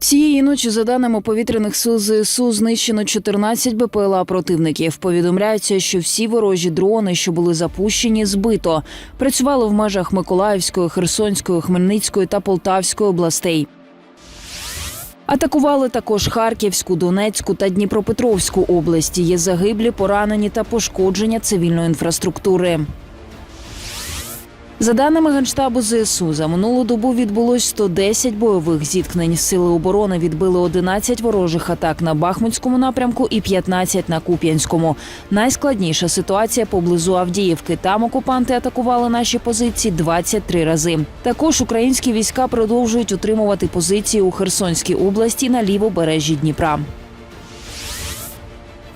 Цієї ночі, за даними повітряних сил ЗСУ, знищено 14 БПЛА противників. Повідомляється, що всі ворожі дрони, що були запущені, збито. Працювали в межах Миколаївської, Херсонської, Хмельницької та Полтавської областей. Атакували також Харківську, Донецьку та Дніпропетровську області. Є загиблі, поранені та пошкодження цивільної інфраструктури. За даними Генштабу ЗСУ, за минулу добу відбулось 110 бойових зіткнень. Сили оборони відбили 11 ворожих атак на Бахмутському напрямку і 15 на Куп'янському. Найскладніша ситуація поблизу Авдіївки. Там окупанти атакували наші позиції 23 рази. Також українські війська продовжують утримувати позиції у Херсонській області на лівобережжі Дніпра.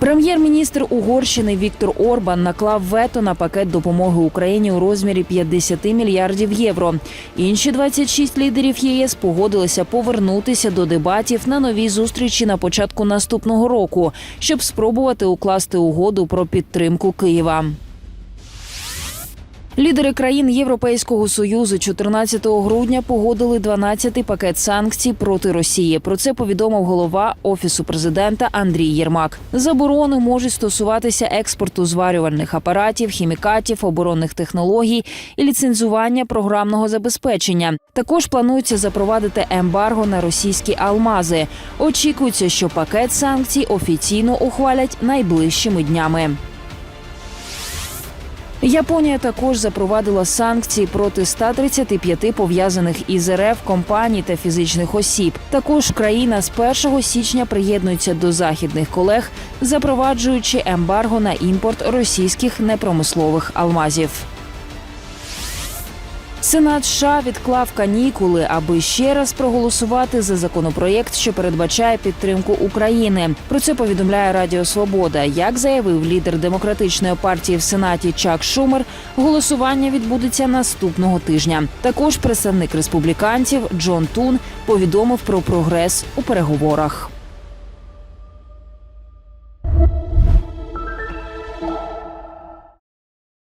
Прем'єр-міністр Угорщини Віктор Орбан наклав вето на пакет допомоги Україні у розмірі 50 мільярдів євро. Інші 26 лідерів ЄС погодилися повернутися до дебатів на новій зустрічі на початку наступного року, щоб спробувати укласти угоду про підтримку Києва. Лідери країн Європейського союзу 14 грудня погодили 12-й пакет санкцій проти Росії. Про це повідомив голова офісу президента Андрій Єрмак. Заборони можуть стосуватися експорту зварювальних апаратів, хімікатів, оборонних технологій і ліцензування програмного забезпечення. Також планується запровадити ембарго на російські алмази. Очікується, що пакет санкцій офіційно ухвалять найближчими днями. Японія також запровадила санкції проти 135 пов'язаних із РФ компаній та фізичних осіб. Також країна з 1 січня приєднується до західних колег, запроваджуючи ембарго на імпорт російських непромислових алмазів. Сенат США відклав канікули, аби ще раз проголосувати за законопроєкт, що передбачає підтримку України. Про це повідомляє Радіо Свобода. Як заявив лідер демократичної партії в Сенаті Чак Шумер, голосування відбудеться наступного тижня. Також представник республіканців Джон Тун повідомив про прогрес у переговорах.